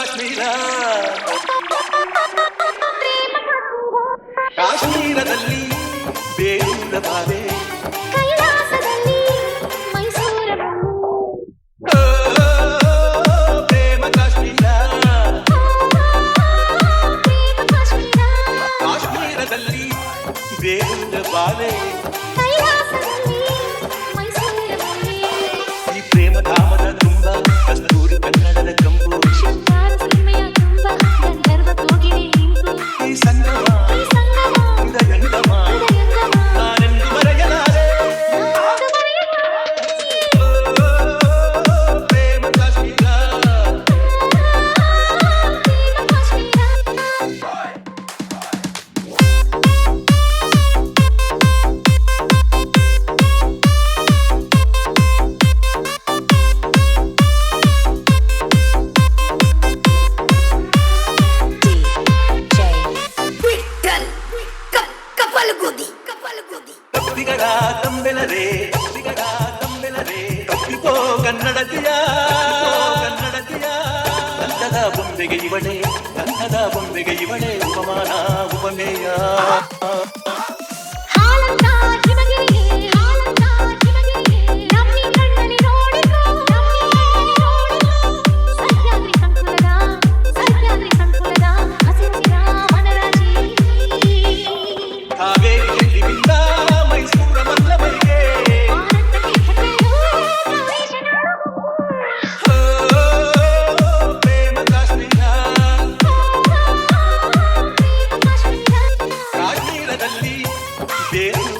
ಕಾಶ್ಮೀರ ಕಾಶ್ಮೀರದಲ್ಲಿ ಬೇರಿನ ಬಾವೆ ಕಾಶ್ಮೀರದಲ್ಲಿ ಬೇರಿನ ಬಾವೆ ಕನ್ನಡತಿಯ ಕನ್ನಡತಿಯ ಕನ್ನಡ ಬೊಂಬೆಗೆ ಇವಳೆ ಕನ್ನಡ ಬೊಂಬೆಗೆ ಇವಳೆ ಉಪಮಾನ ಉಪಮೇಯ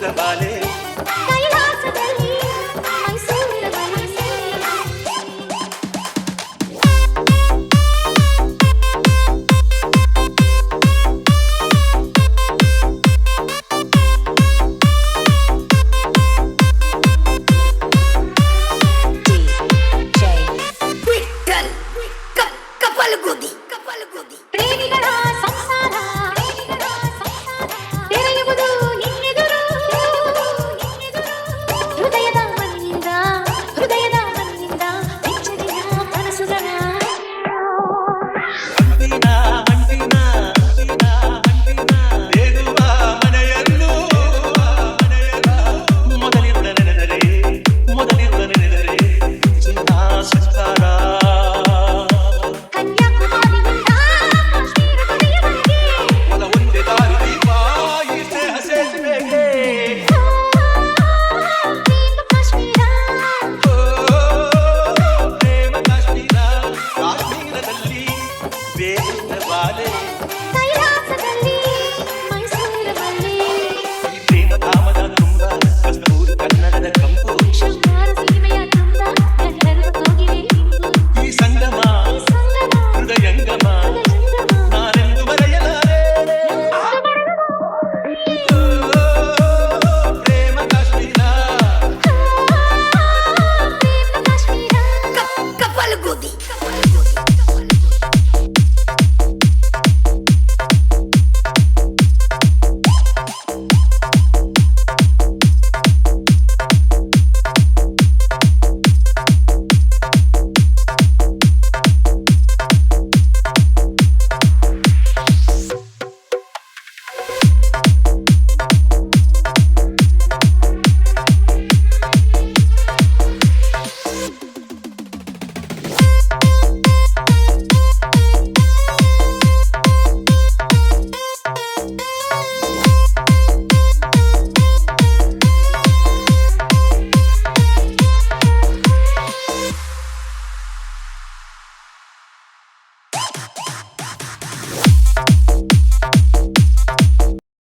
दबा कैलाश नहीं